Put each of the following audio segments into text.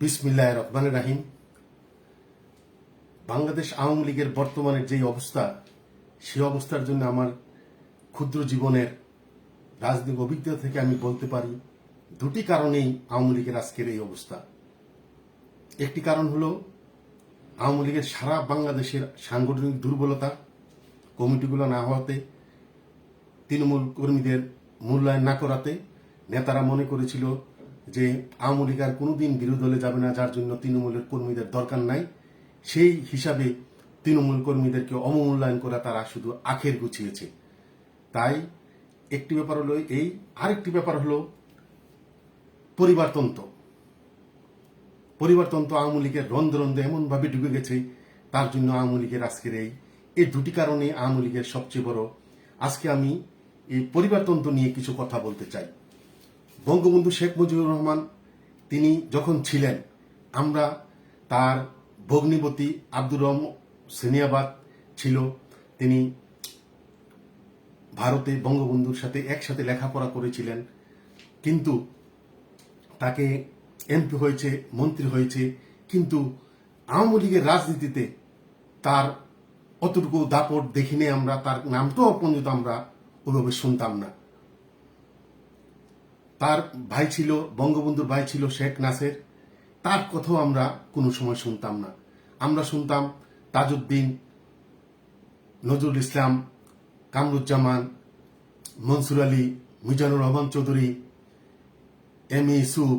বিসমিল্লাহ রহমান রাহিম। বাংলাদেশ আওয়ামী লীগের বর্তমানের যে অবস্থা, সেই অবস্থার জন্য আমার ক্ষুদ্র জীবনের রাজনৈতিক অভিজ্ঞতা থেকে আমি বলতে পারি, দুটি কারণেই আওয়ামী লীগের আজকের এই অবস্থা। একটি কারণ হলো, আওয়ামী লীগের সারা বাংলাদেশের সাংগঠনিক দুর্বলতা, কমিটিগুলো না হওয়াতে, তৃণমূল কর্মীদের মূল্যায়ন না করাতে, নেতারা মনে করেছিল যে আওয়ামী লীগ আর কোনোদিন বিরোধী দলে যাবে না, যার জন্য তৃণমূলের কর্মীদের দরকার নাই। সেই হিসাবে তৃণমূল কর্মীদেরকে অবমূল্যায়ন করা তারা শুধু আখের গুছিয়েছে। তাই একটি ব্যাপার হলো এই, আরেকটি ব্যাপার হলো পরিবারতন্ত্র। পরিবারতন্ত্র আওয়ামী লীগের রন্ধ রন্ধ এমনভাবে ঢুকে গেছে, তার জন্য আওয়ামী লীগের আজকের এই এই দুটি কারণে আওয়ামী লীগের সবচেয়ে বড়। আজকে আমি এই পরিবারতন্ত্র নিয়ে কিছু কথা বলতে চাই। বঙ্গবন্ধু শেখ মুজিবুর রহমান, তিনি যখন ছিলেন, আমরা তার ভগ্নিপতি আব্দুর রহম সেনিয়াবাদ ছিল। তিনি ভারতে বঙ্গবন্ধুর সাথে একসাথে লেখাপড়া করেছিলেন। কিন্তু তাকে এমপি হয়েছে, মন্ত্রী হয়েছে। কিন্তু আওয়ামী লীগের রাজনীতিতে তার অতটুকু দাপট দেখিনি আমরা, তার নামটাও পর্যন্ত আমরা ওইভাবে শুনতাম না। তার ভাই ছিল, বঙ্গবন্ধুর ভাই ছিল শেখ নাসের। তার কথাও আমরা কোনো সময় শুনতাম না। আমরা শুনতাম তাজউদ্দিন, নজরুল ইসলাম, কামরুজ্জামান, মনসুর আলী, মিজানুর রহমান চৌধুরী, এম ইসুফ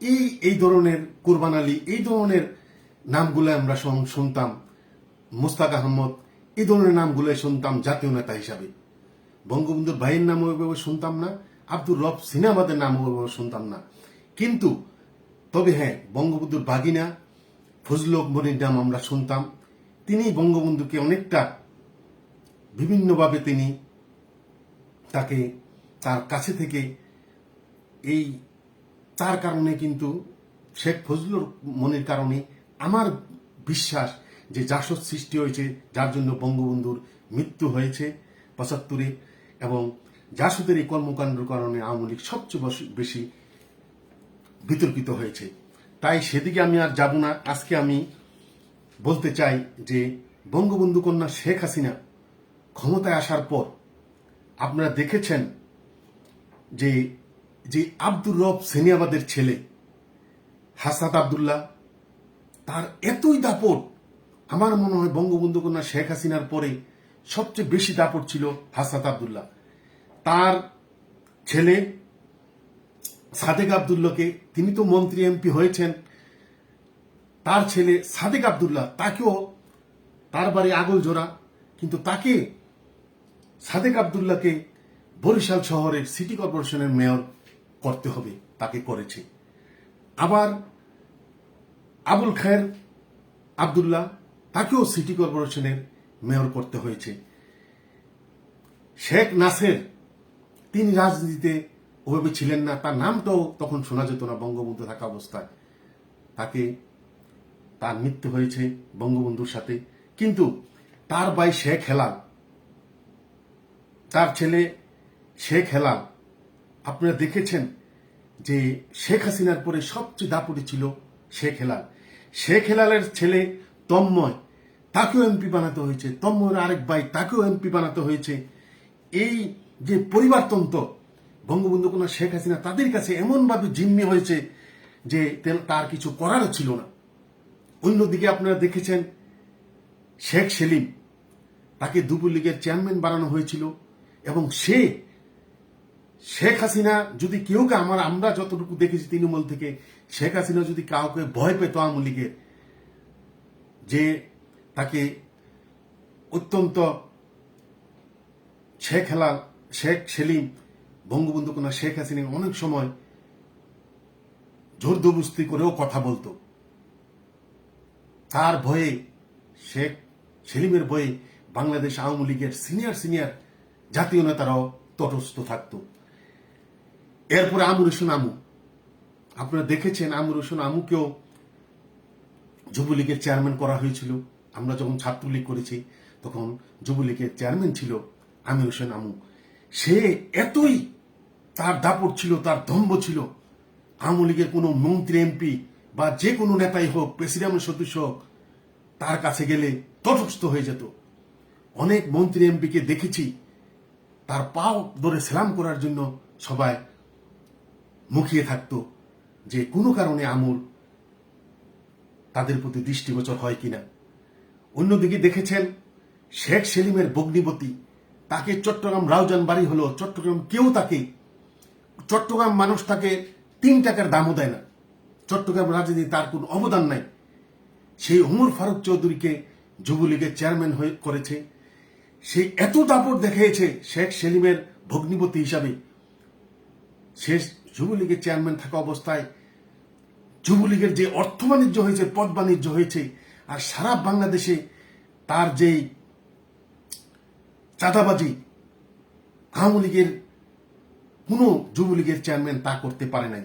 এই এই ধরনের কুরবান আলী, এই ধরনের নামগুলো আমরা শুনতাম। মুস্তাক আহমদ, এই ধরনের নামগুলো শুনতাম জাতীয় নেতা হিসাবে। বঙ্গবন্ধুর ভাইয়ের নামও ওইভাবে শুনতাম না। আব্দুর রব সিনেমাদের ওইভাবে শুনতাম না। কিন্তু, তবে হ্যাঁ বঙ্গবন্ধুর বাগিনা ফজলক মনির নাম আমরা শুনতাম। তিনি বঙ্গবন্ধুকে অনেকটা বিভিন্নভাবে তিনি তাকে তার কাছে থেকে এই তার কারণে কিন্তু শেখ ফজলুর মনির কারণে আমার বিশ্বাস যে জাসদ সৃষ্টি হয়েছে, যার জন্য বঙ্গবন্ধুর মৃত্যু হয়েছে পঁচাত্তরে এবং জাসদের এই কর্মকাণ্ডের কারণে আওয়ামী লীগ সবচেয়ে বেশি বিতর্কিত হয়েছে। তাই সেদিকে আমি আর যাব না। আজকে আমি বলতে চাই যে বঙ্গবন্ধু কন্যা শেখ হাসিনা ক্ষমতায় আসার পর আপনারা দেখেছেন যে যে আব্দুর রব সেনিয়াবাদের ছেলে হাসাত আবদুল্লাহ, তার এতই দাপট, আমার মনে হয় বঙ্গবন্ধু কন্যা শেখ হাসিনার পরে সবচেয়ে বেশি দাপট ছিল হাসাত আবদুল্লাহ। তার ছেলে সাদেক আবদুল্লাহকে, তিনি তো মন্ত্রী, এমপি হয়েছেন। তার ছেলে সাদেক আবদুল্লাহ, তাকেও তার বাড়ি আগল জোড়া কিন্তু তাকে সাদেক আবদুল্লাহকে বরিশাল শহরের সিটি কর্পোরেশনের মেয়র করতে হবে, তাকে করেছে। আবার আবুল খায়ের আবদুল্লাহ, তাকেও সিটি কর্পোরেশনের মেয়র করতে হয়েছে। শেখ নাসের তিনি রাজনীতিতে ওভাবে ছিলেন না, তার নামটাও তখন শোনা যেত না, বঙ্গবন্ধু থাকা অবস্থায়। তাকে, তার মৃত্যু হয়েছে বঙ্গবন্ধুর সাথে। কিন্তু তার ভাই শেখ হেলাল, তার ছেলে শেখ হেলাল, আপনারা দেখেছেন যে শেখ হাসিনার পরে সবচেয়ে দাপুটি ছিল শেখ হেলাল। শেখ হেলালের ছেলে তন্ময়, তাকেও এমপি বানাতে হয়েছে। তন্ময়ের আরেক ভাই, তাকেও এমপি বানাতে হয়েছে। এই যে পরিবারতন্ত্র বঙ্গবন্ধু কন্যা শেখ হাসিনা তাদের কাছে এমনভাবে জিম্মি হয়েছে যে তার কিছু করারও ছিল না। অন্যদিকে আপনারা দেখেছেন শেখ সেলিম, তাকে দুপুর লীগের চেয়ারম্যান বানানো হয়েছিল এবং সে শেখ হাসিনা যদি কেউকে আমার আমরা যতটুকু দেখেছি তৃণমূল থেকে, শেখ হাসিনা যদি কাউকে ভয় পেত আওয়ামী লীগের, যে তাকে অত্যন্ত শেখ হেলাল শেখ সেলিম, বঙ্গবন্ধু কন্যা শেখ হাসিনা অনেক সময় জোরদবস্তি করেও কথা বলতো। তার ভয়ে, শেখ সেলিমের ভয়ে বাংলাদেশ আওয়ামী লীগের সিনিয়র সিনিয়র জাতীয় নেতারাও তটস্থ থাকত। এরপরে আমর হোসেন আমু। আপনারা দেখেছেন আমর হোসেন আমুকেও যুবলীগের চেয়ারম্যান করা হয়েছিল। আমরা যখন ছাত্রলীগ করেছি, তখন যুবলীগের চেয়ারম্যান ছিল আমির হোসেন আমু। সে এতই তার দাপট ছিল, তার দম্ভ ছিল। আওয়ামী লীগের কোনো মন্ত্রী, এমপি বা যে কোনো নেতাই হোক প্রেসিডেন্ট সদস্য হোক, তার কাছে গেলে তটস্থ হয়ে যেত। অনেক মন্ত্রী, এমপিকে দেখেছি, তার পাও ধরে সেলাম করার জন্য সবাই মুখিয়ে থাকতো যে কোনো কারণে আমুল তাদের প্রতি দৃষ্টিগোচর হয় কিনা। অন্যদিকে দেখেছেন শেখ সেলিমের বগ্নিবতী তাকে চট্টগ্রাম রাউজান বাড়ি হলো, চট্টগ্রাম কেউ তাকে, চট্টগ্রাম মানুষ তাকে তিন টাকার দামও দেয় না। চট্টগ্রাম রাজনীতি তার কোনো অবদান নাই। সেই উমর ফারুক চৌধুরীকে যুবলীগের চেয়ারম্যান হয়ে করেছে। সে এত দাপট দেখিয়েছে শেখ সেলিমের ভগ্নিপতি হিসাবে। শেষ যুবলীগের চেয়ারম্যান থাকা অবস্থায় যুবলীগের যে অর্থ বাণিজ্য হয়েছে, পদ বাণিজ্য হয়েছে, আর সারা বাংলাদেশে তার যেই চাঁদাবাজি আওয়ামী লীগের কোনো যুবলীগের চেয়ারম্যান তা করতে পারে নাই।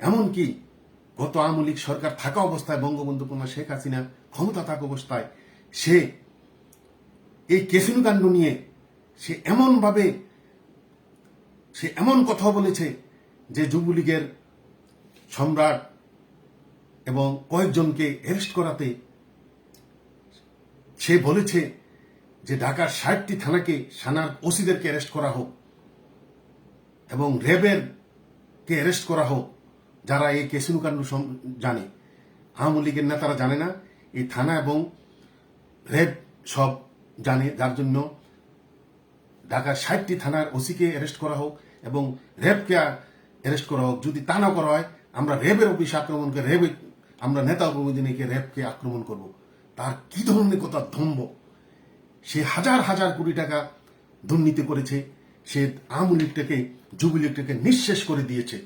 এমনকি গত আওয়ামী লীগ সরকার থাকা অবস্থায় বঙ্গবন্ধু কন্যা শেখ হাসিনা ক্ষমতা থাকা অবস্থায় সে এই কেসিনো কাণ্ড নিয়ে সে এমনভাবে সে এমন কথা বলেছে যে যুবলীগের সম্রাট এবং কয়েকজনকে অ্যারেস্ট করাতে সে বলেছে যে ঢাকার ষাটটি থানাকে সানার ওসিদেরকে অ্যারেস্ট করা হোক এবং র্যাবের কে অ্যারেস্ট করা হোক, যারা এই কেসিনো কাণ্ড সম- জানে। আওয়ামী লীগের নেতারা জানে না, এই থানা এবং র্যাব সব জানে, যার জন্য ঢাকার ষাটটি থানার ওসিকে অ্যারেস্ট করা হোক এবং র্যাবকে অ্যারেস্ট করা হোক। যদি তা না করা হয়, আমরা র্যাবের অফিসে আক্রমণকে র্যাবে আমরা নেতা উপমন্ত্রীকে র্যাবকে আক্রমণ করব। তার কি ধরনের কথা ধম্ব সে হাজার হাজার কোটি টাকা দুর্নীতি করেছে। সে আওয়ামী লীগটাকে যুব লীগটাকে নিঃশেষ করে দিয়েছে।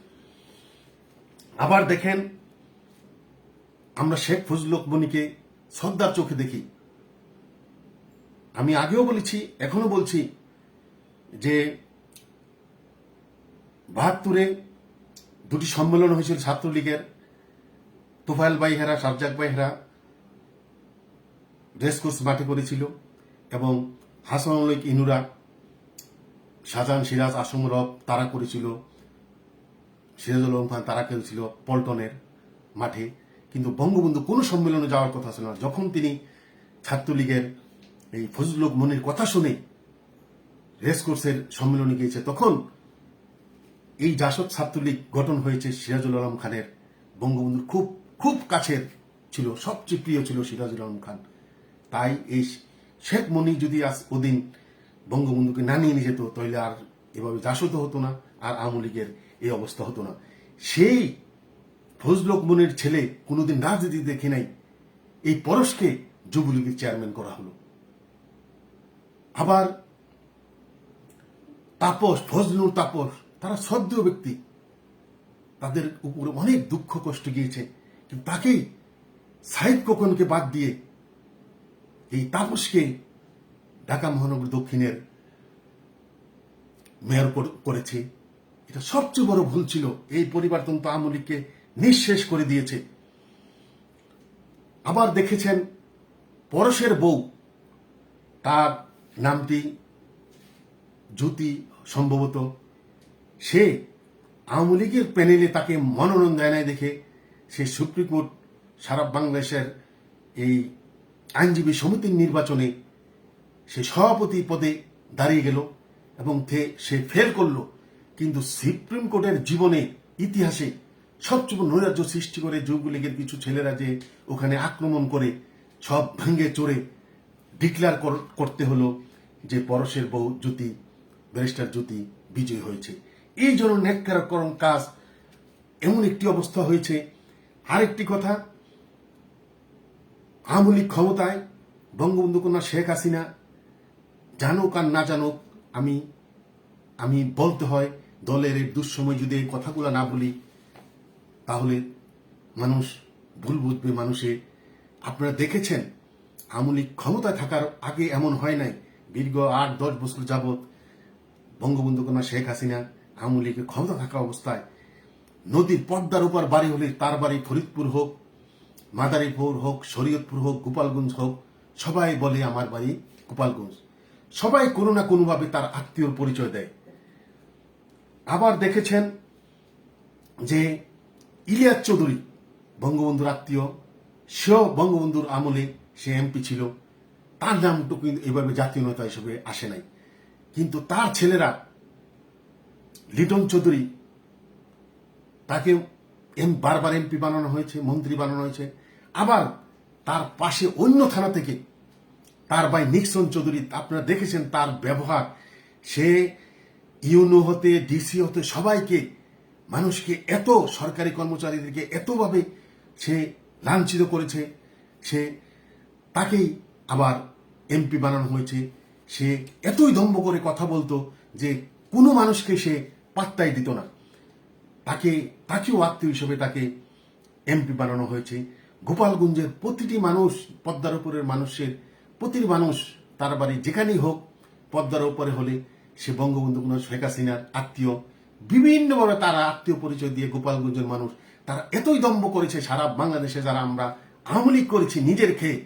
আবার দেখেন, আমরা শেখ ফজলুক মনিকে শ্রদ্ধার চোখে দেখি। আমি আগেও বলেছি এখনও বলছি যে বাহাত্তরে দুটি সম্মেলন হয়েছিল ছাত্রলীগের, তোফায়েল বাইহেরা সাজ্জাক বাইহেরা রেসকোর্স মাঠে করেছিল। এবং হাসানুল ইনুরা, শাহজাহান সিরাজ আসম রব, তারা করেছিল। সিরাজুল খান, তারা করেছিল পল্টনের মাঠে। কিন্তু বঙ্গবন্ধু কোনো সম্মেলনে যাওয়ার কথা ছিল না। যখন তিনি ছাত্রলীগের এই ফজলুক মনির কথা শুনে রেসকোর্সের সম্মেলনে গিয়েছে, তখন এই জাসদ ছাত্রলীগ গঠন হয়েছে সিরাজুল আলম খানের। বঙ্গবন্ধুর খুব খুব কাছের ছিল, সবচেয়ে প্রিয় ছিল সিরাজুল আলম খান। তাই এই শেখ মনি যদি আজ ওদিন বঙ্গবন্ধুকে না নিয়ে যেত তাহলে আর এভাবে জাসদ হতো না, আর আওয়ামী লীগের এই অবস্থা হতো না। সেই ফজলক মনির ছেলে কোনোদিন রাজনীতি দেখে নাই, এই পরশকে যুবলীগের চেয়ারম্যান করা হলো। আবার তাপস ফজলুর তাপস, তারা শ্রদ্ধেয় ব্যক্তি, তাদের উপরে অনেক দুঃখ কষ্ট গিয়েছে, কিন্তু তাকেই সাহিদ কোকনকে বাদ দিয়ে এই তাপসকে ঢাকা মহানগর দক্ষিণের মেয়র কর- করেছে। এটা সবচেয়ে বড় ভুল ছিল। এই পরিবর্তন তো আওয়ামী লীগকে নিঃশেষ করে দিয়েছে। আবার দেখেছেন পরশের বউ, তার নামটি জ্যোতি সম্ভবত। সে আওয়ামী লীগের প্যানেলে তাকে মনোনয়ন দেয় নাই দেখে সে সুপ্রিম কোর্ট সারা বাংলাদেশের এই আইনজীবী সমিতির নির্বাচনে সে সভাপতি পদে দাঁড়িয়ে গেল এবং সে ফেল করল। কিন্তু সুপ্রিম কোর্টের জীবনে ইতিহাসে সবচেয়ে নৈরাজ্য সৃষ্টি করে যুবলীগের কিছু ছেলেরা যে ওখানে আক্রমণ করে সব ভেঙে চড়ে ডিক্লেয়ার করতে হলো যে পরশের বউ জ্যোতি, ব্যারিস্টার জ্যোতি বিজয় হয়েছে। এই জন্য ন্যাক্কারকরণ কাজ এমন একটি অবস্থা হয়েছে। আরেকটি কথা আওয়ামী লীগ ক্ষমতায় বঙ্গবন্ধু কন্যা শেখ হাসিনা, জানুক আর না জানুক, আমি আমি বলতে হয় দলের এই দুঃসময় যদি এই কথাগুলো না বলি, তাহলে মানুষ ভুল বুঝবে, মানুষে, আপনারা দেখেছেন আওয়ামী লীগ ক্ষমতায় থাকার আগে এমন হয় নাই, দীর্ঘ আট, দশ বছর যাবৎ বঙ্গবন্ধু কন্যা শেখ হাসিনা আওয়ামী লীগের ক্ষমতা থাকা অবস্থায় নদীর পদ্মার উপর বাড়ি হলে তার বাড়ি ফরিদপুর হোক মাদারীপুর হোক, শরীয়তপুর হোক, গোপালগঞ্জ হোক, সবাই বলে আমার বাড়ি গোপালগঞ্জ। সবাই কোনো না কোনোভাবে তার আত্মীয়র পরিচয় দেয়। আবার দেখেছেন যে ইলিয়াস চৌধুরী, বঙ্গবন্ধুর আত্মীয়, সেও বঙ্গবন্ধুর আমলে সে এমপি ছিল। তার নামটুকু কিন্তু এভাবে জাতীয় নেতা হিসেবে আসে নাই। কিন্তু তার ছেলেরা, লিটন চৌধুরী তাকে এম, বারবার এমপি বানানো হয়েছে, মন্ত্রী বানানো হয়েছে। আবার তার পাশে অন্য থানা থেকে তার ভাই নিক্সন চৌধুরী, আপনারা দেখেছেন তার ব্যবহার। সে ইউনো হতে, ডিসি হতে সবাইকে, মানুষকে এত সরকারি কর্মচারীদেরকে এতভাবে সে লাঞ্ছিত করেছে। সে তাকেই আবার এমপি বানানো হয়েছে। সে এতই দম্ভ করে কথা বলতো যে কোনো মানুষকে সে পাত্তাই দিত না। তাকে, তাকেও আত্মীয় হিসেবে তাকে এমপি বানানো হয়েছে। গোপালগঞ্জের প্রতিটি মানুষ, পদ্মার উপরের মানুষের প্রতিটি মানুষ তার বাড়ি যেখানেই হোক, পদ্মার উপরে হলে সে বঙ্গবন্ধু শেখ হাসিনার আত্মীয়। বিভিন্নভাবে তারা আত্মীয় পরিচয় দিয়ে গোপালগঞ্জের মানুষ তারা এতই দম্ভ করেছে, সারা বাংলাদেশে যারা আমরা আওয়ামী লীগ করেছি নিজের খেয়ে।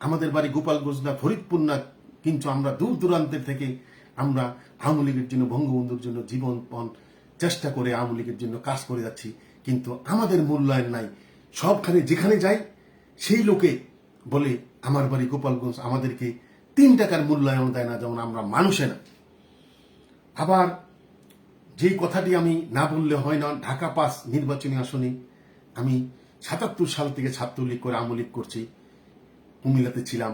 আমাদের বাড়ি গোপালগঞ্জ না, ফরিদপুর না, কিন্তু আমরা দূর দূরান্তের থেকে আমরা আওয়ামী লীগের জন্য, বঙ্গবন্ধুর জন্য জীবনপণ চেষ্টা করে আওয়ামী লীগের জন্য কাজ করে যাচ্ছি। কিন্তু আমাদের মূল্যায়ন নাই। সবখানে যেখানে যাই, সেই লোকে বলে, আমার বাড়ি গোপালগঞ্জ, আমাদেরকে তিন টাকার মূল্যায়ন দেয় না, যেমন আমরা মানুষে না। আবার যেই কথাটি আমি না বললে হয় না, ঢাকা পাস নির্বাচনী আসনে আমি সাতাত্তর সাল থেকে ছাত্রলীগ করে আমলিগ করছি। কুমিল্লাতে ছিলাম,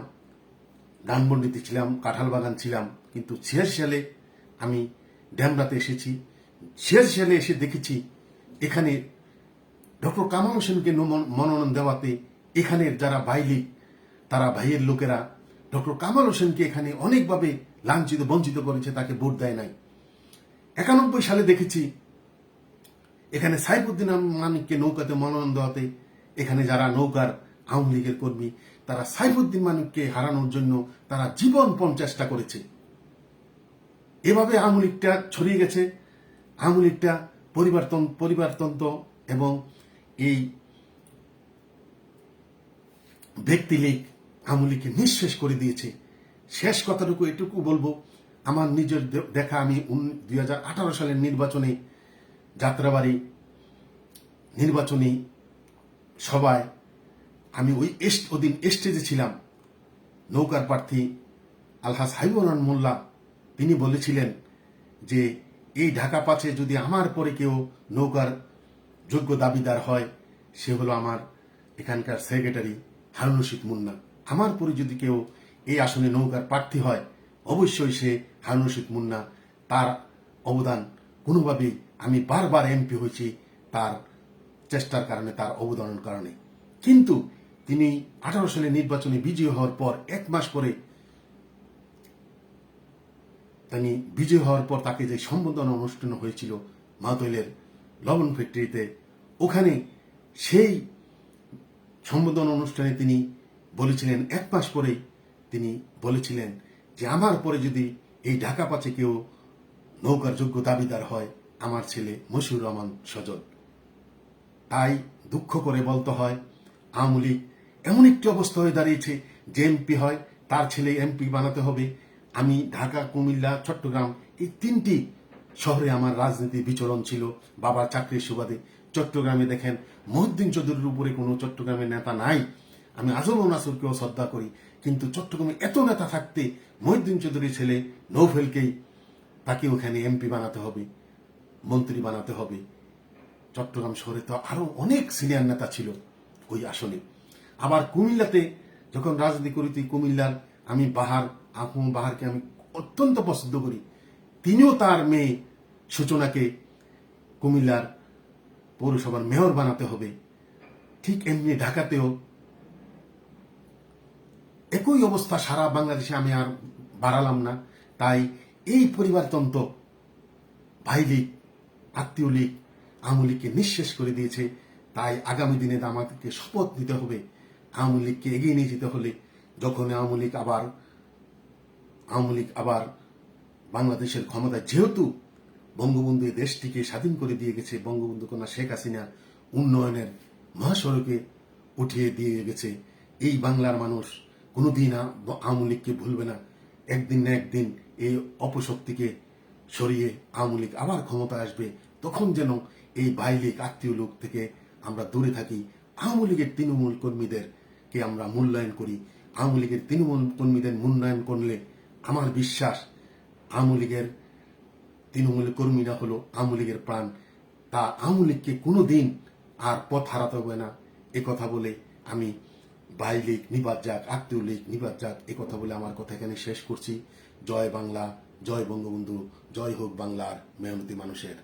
ধানমন্ডিতে ছিলাম কাঁঠাল বাগান ছিলাম, কিন্তু ছিয়াশি সালে আমি ড্যামরাতে এসেছি। ছিয়াশি সালে এসে দেখেছি, এখানে ডক্টর কামাল হোসেনকে মনোনয়ন দেওয়াতে এখানের যারা বাইলি তারা ভাইয়ের লোকেরা ডক্টর কামাল হোসেনকে এখানে অনেকভাবে লাঞ্ছিত, বঞ্চিত করেছে, তাকে ভোট দেয় নাই। একানব্বই সালে দেখেছি, এখানে সাইফুদ্দিন মানিককে নৌকাতে মনোনয়ন দেওয়াতে এখানে যারা নৌকার আওয়ামী লীগের কর্মী, তারা সাইফুদ্দিন মানিককে হারানোর জন্য তারা জীবনপণ চেষ্টা করেছে। এভাবে আওয়ামী লীগটা ছড়িয়ে গেছে। আওয়ামী লীগটা পরিবর্তন পরিবারতন্ত্র এবং এই ব্যক্তি লীগ, আওয়ামী লীগকে নিঃশেষ করে দিয়েছে। শেষ কথাটুকু এটুকু বলব, আমার নিজের দেখা আমি দুই হাজার আঠারো সালের নির্বাচনে, যাত্রাবাড়ি নির্বাচনী সভায় আমি ওই ওদিন স্টেজে ছিলাম। নৌকার প্রার্থী আলহাজ হাইবুর মোল্লা, তিনি বলেছিলেন যে, এই ঢাকা পাচে যদি আমার পরে কেউ নৌকার যোগ্য দাবিদার হয়, সে হলো আমার এখানকার সেক্রেটারি হারুন রশিদ মুন্না। আমার পরে যদি কেউ এই আসনে নৌকার প্রার্থী হয়, অবশ্যই সে হারুন রশিদ মুন্না। তার অবদান কোনোভাবেই আমি বারবার এমপি হয়েছি, তার চেষ্টার কারণে, তার অবদানের কারণে। কিন্তু তিনি আঠারো সালে নির্বাচনে বিজয়ী হওয়ার পর, এক মাস পরে তিনি বিজয় হওয়ার পর তাকে যে সম্বোধনা অনুষ্ঠান হয়েছিল মাতৈলের লবণ ফ্যাক্টরিতে। ওখানে সেই সম্বোধন অনুষ্ঠানে তিনি বলেছিলেন, এক মাস পরেই তিনি বলেছিলেন যে, আমার পরে যদি এই ঢাকা পাচে কেউ নৌকার যোগ্য দাবিদার হয়, আমার ছেলে মশিউর রহমান সজল। তাই দুঃখ করে বলতে হয়, আওয়ামী লীগ এমন একটি অবস্থা হয়ে দাঁড়িয়েছে যে এমপি হয়, তার ছেলে এমপি বানাতে হবে। আমি ঢাকা, কুমিল্লা, চট্টগ্রাম এই তিনটি শহরে আমার রাজনীতি বিচরণ ছিল, বাবার চাকরির সুবাদে। চট্টগ্রামে দেখেন মহিউদ্দিন চৌধুরীর উপরে কোনো চট্টগ্রামের নেতা নাই। আমি আজম নাসুরকেও শ্রদ্ধা করি, কিন্তু চট্টগ্রামে এত নেতা থাকতে মহিউদ্দিন চৌধুরীর ছেলে নৌফেলকেই তাকে ওখানে এমপি বানাতে হবে, মন্ত্রী বানাতে হবে। চট্টগ্রাম শহরে তো আরও অনেক সিনিয়র নেতা ছিল ওই আসনে। আবার কুমিল্লাতে যখন রাজনীতি করি তুই কুমিল্লার, আমি বাহার, আহম বাহারকে আমি অত্যন্ত পছন্দ করি। তিনিও তার মেয়ে সূচনাকে কুমিল্লার পৌরসভার মেয়র বানাতে হবে। ঠিক এমনি ঢাকাতেও একই অবস্থা সারা বাংলাদেশে আমি আর বাড়ালাম না। তাই এই পরিবারতন্ত্র ভাই লীগ, আত্মীয় লীগ, আওয়ামী লীগকে নিঃশেষ করে দিয়েছে। তাই আগামী দিনে আমাদেরকে শপথ নিতে হবে। আওয়ামী লীগকে এগিয়ে নিয়ে যেতে হলে যখন আওয়ামী লীগ আবার, আওয়ামী লীগ আবার বাংলাদেশের ক্ষমতায়, যেহেতু বঙ্গবন্ধু দেশটিকে স্বাধীন করে দিয়ে গেছে বঙ্গবন্ধু কন্যা শেখ হাসিনা উন্নয়নের মহাসড়কে উঠিয়ে দিয়ে গেছে। এই বাংলার মানুষ কোনোদিন আওয়ামী লীগকে ভুলবে না। একদিন না একদিন এই অপশক্তিকে সরিয়ে আওয়ামী লীগ আবার ক্ষমতা আসবে। তখন যেন এই বাই লীগ, আত্মীয় লোক থেকে আমরা দূরে থাকি। আওয়ামী লীগের তৃণমূল কর্মীদেরকে আমরা মূল্যায়ন করি। আওয়ামী লীগের তৃণমূল কর্মীদের মূল্যায়ন করলে আমার বিশ্বাস আওয়ামী লীগের তৃণমূল কর্মীরা হলো আওয়ামী লীগের প্রাণ। তা আওয়ামী লীগকে কোনো দিন আর পথ হারাতে হবে না। কথা বলে আমি বাই লীগ, নিবাদ যাক আত্মীয় লীগ, নিবাদ যাক কথা বলে আমার কথা এখানে শেষ করছি। জয় বাংলা, জয় বঙ্গবন্ধু, জয় হোক বাংলার মেহনতি মানুষের।